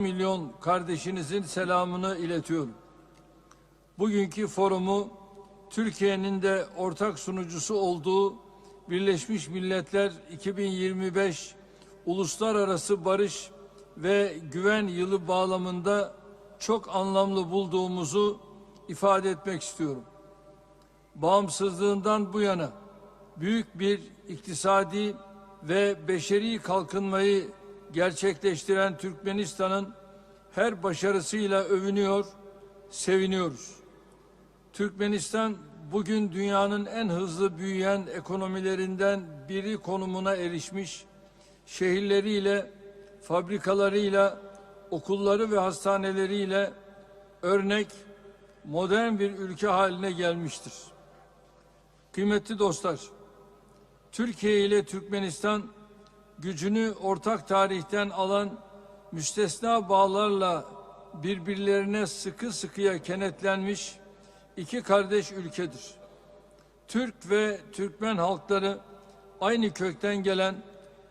milyon kardeşinizin selamını iletiyorum. Bugünkü forumu Türkiye'nin de ortak sunucusu olduğu Birleşmiş Milletler 2025 Uluslararası Barış ve Güven Yılı bağlamında çok anlamlı bulduğumuzu ifade etmek istiyorum. Bağımsızlığından bu yana büyük bir iktisadi ve beşeri kalkınmayı gerçekleştiren Türkmenistan'ın her başarısıyla övünüyor, seviniyoruz. Türkmenistan bugün dünyanın en hızlı büyüyen ekonomilerinden biri konumuna erişmiş, şehirleriyle, fabrikalarıyla, okulları ve hastaneleriyle örnek, modern bir ülke haline gelmiştir. Kıymetli dostlar, Türkiye ile Türkmenistan gücünü ortak tarihten alan müstesna bağlarla birbirlerine sıkı sıkıya kenetlenmiş iki kardeş ülkedir. Türk ve Türkmen halkları aynı kökten gelen,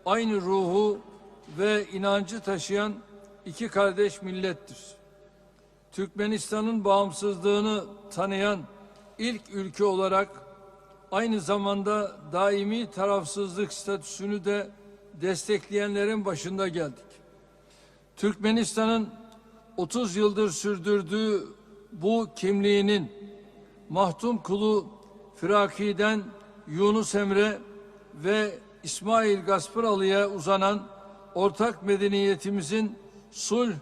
aynı ruhu ve inancı taşıyan iki kardeş millettir. Türkmenistan'ın bağımsızlığını tanıyan ilk ülke olarak aynı zamanda daimi tarafsızlık statüsünü de destekleyenlerin başında geldik. Türkmenistan'ın 30 yıldır sürdürdüğü bu kimliğinin Mahtum Kulu Firaki'den Yunus Emre ve İsmail Gaspıralı'ya uzanan ortak medeniyetimizin sulh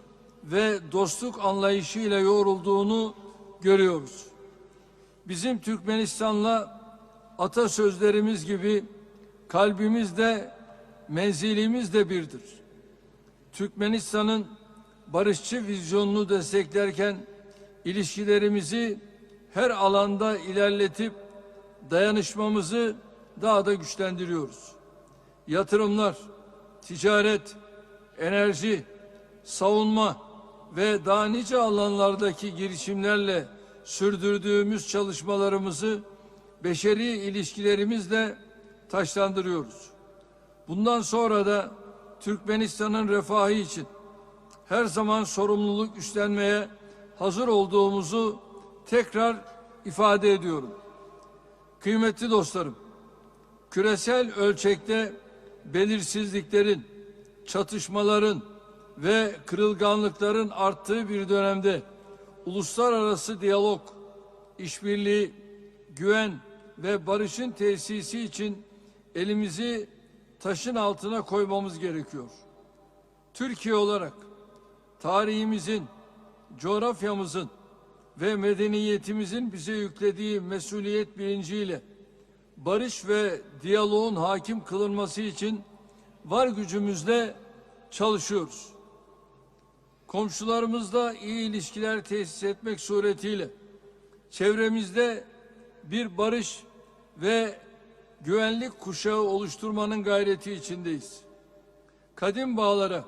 ve dostluk anlayışıyla yoğrulduğunu görüyoruz. Bizim Türkmenistan'la atasözlerimiz gibi kalbimizde menzilimiz de birdir. Türkmenistan'ın barışçı vizyonunu desteklerken ilişkilerimizi her alanda ilerletip dayanışmamızı daha da güçlendiriyoruz. Yatırımlar, ticaret, enerji, savunma ve daha nice alanlardaki girişimlerle sürdürdüğümüz çalışmalarımızı beşeri ilişkilerimizle taşlandırıyoruz. Bundan sonra da Türkmenistan'ın refahı için her zaman sorumluluk üstlenmeye hazır olduğumuzu tekrar ifade ediyorum. Kıymetli dostlarım, küresel ölçekte belirsizliklerin, çatışmaların ve kırılganlıkların arttığı bir dönemde uluslararası diyalog, işbirliği, güven ve barışın tesisi için elimizi taşın altına koymamız gerekiyor. Türkiye olarak tarihimizin, coğrafyamızın ve medeniyetimizin bize yüklediği mesuliyet bilinciyle barış ve diyaloğun hakim kılınması için var gücümüzle çalışıyoruz. Komşularımızla iyi ilişkiler tesis etmek suretiyle çevremizde bir barış ve güvenlik kuşağı oluşturmanın gayreti içindeyiz. Kadim bağlara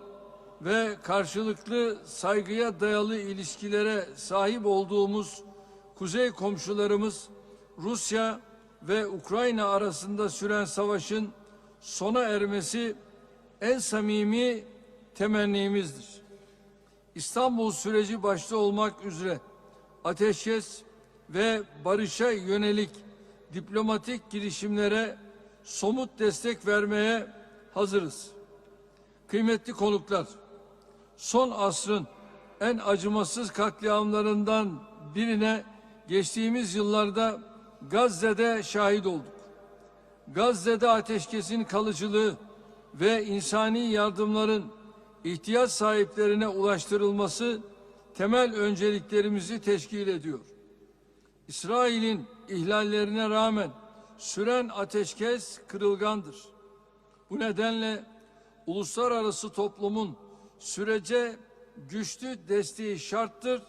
ve karşılıklı saygıya dayalı ilişkilere sahip olduğumuz kuzey komşularımız Rusya ve Ukrayna arasında süren savaşın sona ermesi en samimi temennimizdir. İstanbul süreci başta olmak üzere ateşkes ve barışa yönelik diplomatik girişimlere somut destek vermeye hazırız. Kıymetli konuklar, son asrın en acımasız katliamlarından birine geçtiğimiz yıllarda Gazze'de şahit olduk. Gazze'de ateşkesin kalıcılığı ve insani yardımların ihtiyaç sahiplerine ulaştırılması temel önceliklerimizi teşkil ediyor. İsrail'in ihlallerine rağmen süren ateşkes kırılgandır. Bu nedenle uluslararası toplumun sürece güçlü desteği şarttır,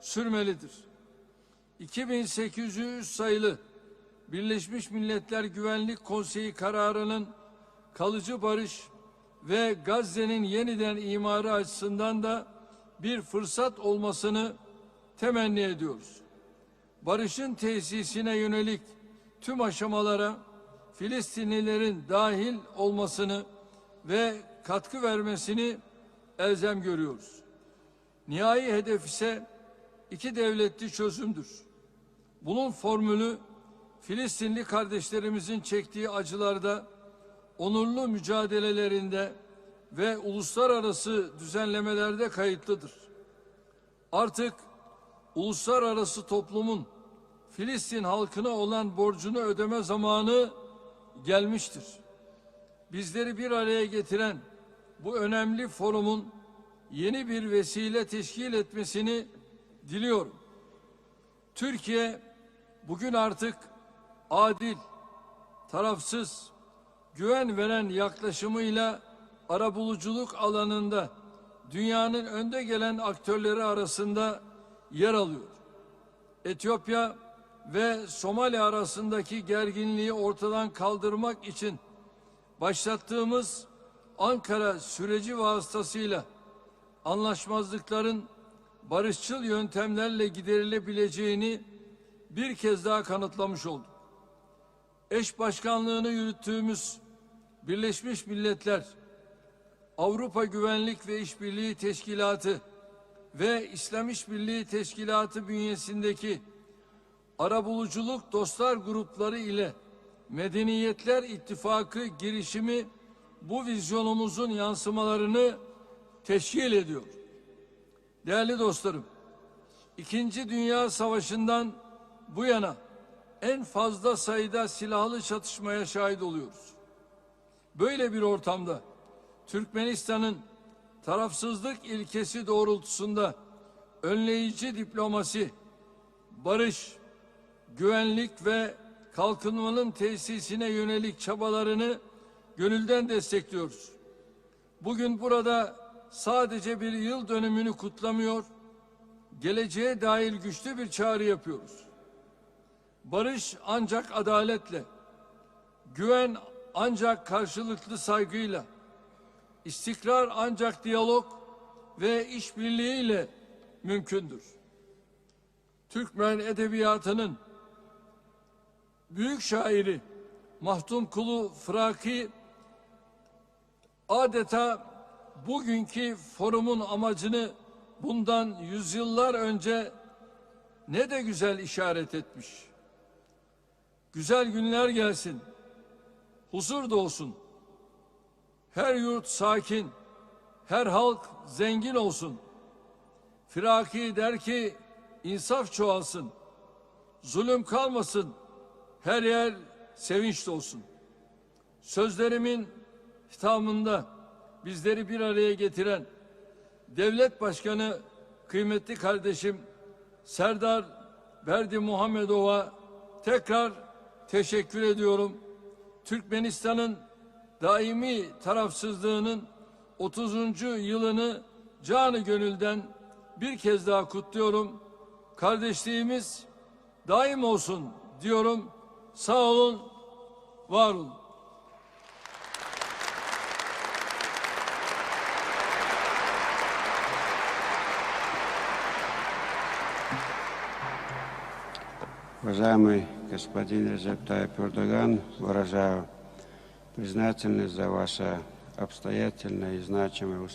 sürmelidir. 2800 sayılı Birleşmiş Milletler Güvenlik Konseyi kararının kalıcı barış ve Gazze'nin yeniden imarı açısından da bir fırsat olmasını temenni ediyoruz. Barışın tesisine yönelik tüm aşamalara Filistinlilerin dahil olmasını ve katkı vermesini elzem görüyoruz. Nihai hedef ise iki devletli çözümdür. Bunun formülü Filistinli kardeşlerimizin çektiği acılarda, onurlu mücadelelerinde ve uluslararası düzenlemelerde kayıtlıdır. Artık uluslararası toplumun Filistin halkına olan borcunu ödeme zamanı gelmiştir. Bizleri bir araya getiren bu önemli forumun yeni bir vesile teşkil etmesini diliyorum. Türkiye bugün artık adil, tarafsız, güven veren yaklaşımıyla arabuluculuk alanında dünyanın önde gelen aktörleri arasında yer alıyor. Etiyopya ve Somali arasındaki gerginliği ortadan kaldırmak için başlattığımız Ankara süreci vasıtasıyla anlaşmazlıkların barışçıl yöntemlerle giderilebileceğini bir kez daha kanıtlamış olduk. Eş başkanlığını yürüttüğümüz Birleşmiş Milletler, Avrupa Güvenlik ve İşbirliği Teşkilatı ve İslam İşbirliği Teşkilatı bünyesindeki arabuluculuk dostlar grupları ile Medeniyetler İttifakı girişimi bu vizyonumuzun yansımalarını teşkil ediyor. Değerli dostlarım, İkinci Dünya Savaşı'ndan bu yana en fazla sayıda silahlı çatışmaya şahit oluyoruz. Böyle bir ortamda Türkmenistan'ın tarafsızlık ilkesi doğrultusunda önleyici diplomasi, barış, güvenlik ve kalkınmanın tesisine yönelik çabalarını gönülden destekliyoruz. Bugün burada sadece bir yıl dönümünü kutlamıyor, geleceğe dair güçlü bir çağrı yapıyoruz. Barış ancak adaletle, güven ancak karşılıklı saygıyla, istikrar ancak diyalog ve işbirliğiyle mümkündür. Türkmen edebiyatının büyük şairi Mahdum Kulu Fıraki adeta bugünkü forumun amacını bundan yüzyıllar önce ne de güzel işaret etmiş. Güzel günler gelsin, huzur da olsun. Her yurt sakin, her halk zengin olsun. Firaki der ki insaf çoğalsın, zulüm kalmasın, her yer sevinç olsun. Sözlerimin hitamında bizleri bir araya getiren devlet başkanı kıymetli kardeşim Serdar Berdi Muhammedova tekrar teşekkür ediyorum. Türkmenistan'ın daimi tarafsızlığının 30. yılını canı gönülden bir kez daha kutluyorum. Kardeşliğimiz daim olsun diyorum. Sağ olun, var olun. Уважаемый господин Режеп Эрдоган, выражаю признательность за ваше обстоятельное и значимое выступление.